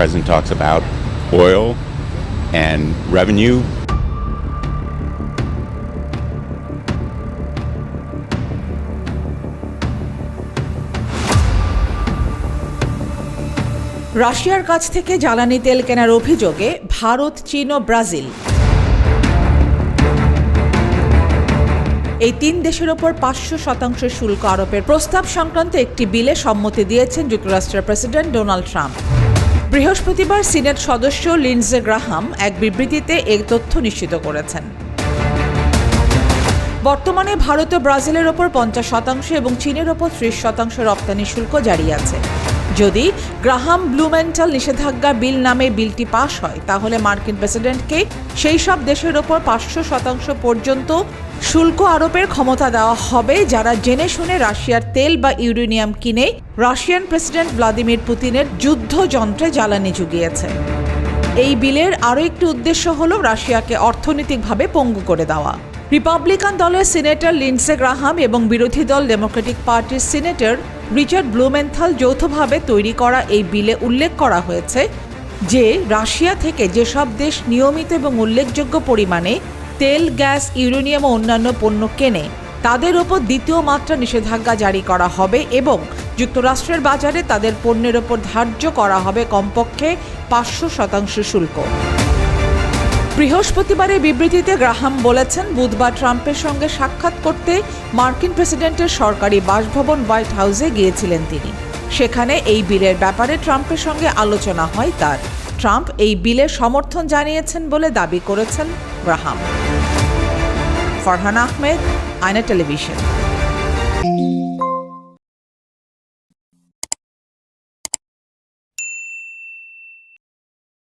president talks about oil and revenue. রাশিয়ার কাছ থেকে জ্বালানি তেল কেনার অভিযোগে ভারত, চীন ও ব্রাজিল এই তিন দেশের ওপর পাঁচশো শতাংশ শুল্ক আরোপের প্রস্তাব সংক্রান্ত একটি বিলে সম্মতি দিয়েছেন যুক্তরাষ্ট্রের প্রেসিডেন্ট ডোনাল্ড ট্রাম্প বৃহস্পতিবার সিনেট সদস্য লিন্ডজে গ্রাহাম এক বিবৃতিতে এই তথ্য নিশ্চিত করেছেন। বর্তমানে ভারত ও ব্রাজিলের ওপর পঞ্চাশ শতাংশ এবং চীনের ওপর ত্রিশ শতাংশ রপ্তানি শুল্ক জারি আছে। যদি গ্রাহাম ব্লুমেন্টাল নিষেধাজ্ঞা বিল নামে বিলটি পাশ হয়, তাহলে মার্কিন প্রেসিডেন্টকে সেই সব দেশের ওপর পাঁচশো শতাংশ পর্যন্ত শুল্ক আরোপের ক্ষমতা দেওয়া হবে, যারা জেনে শুনে রাশিয়ার তেল বা ইউরেনিয়াম কিনে রাশিয়ান প্রেসিডেন্ট ভ্লাদিমির পুতিনের যুদ্ধযন্ত্রে জ্বালানি জুগিয়েছে। এই বিলের আরও একটি উদ্দেশ্য হল রাশিয়াকে অর্থনৈতিকভাবে পঙ্গু করে দেওয়া। রিপাবলিকান দলের সিনেটর লিন্ডসে গ্রাহাম এবং বিরোধী দল ডেমোক্রেটিক পার্টির সিনেটর রিচার্ড ব্লুমেন্থাল যৌথভাবে তৈরি করা এই বিলে উল্লেখ করা হয়েছে যে, রাশিয়া থেকে যেসব দেশ নিয়মিত এবং উল্লেখযোগ্য পরিমাণে তেল, গ্যাস, ইউরেনিয়াম ও অন্যান্য পণ্য কেনে, তাদের ওপর দ্বিতীয় মাত্রা নিষেধাজ্ঞা জারি করা হবে এবং যুক্তরাষ্ট্রের বাজারে তাদের পণ্যের ওপর ধার্য করা হবে কমপক্ষে পাঁচশো শতাংশ শুল্ক। বৃহস্পতিবারের বিবৃতিতে গ্রাহাম বলেছেন, বুধবার ট্রাম্পের সঙ্গে সাক্ষাৎ করতে মার্কিন প্রেসিডেন্টের সরকারি বাসভবন হোয়াইট হাউসে গিয়েছিলেন তিনি। সেখানে এই বিলের ব্যাপারে ট্রাম্পের সঙ্গে আলোচনা হয় তার। ট্রাম্প এই বিলের সমর্থন জানিয়েছেন বলে দাবি করেছেন গ্রাহাম। ফরহান আহমেদ আয়না টেলিভিশন।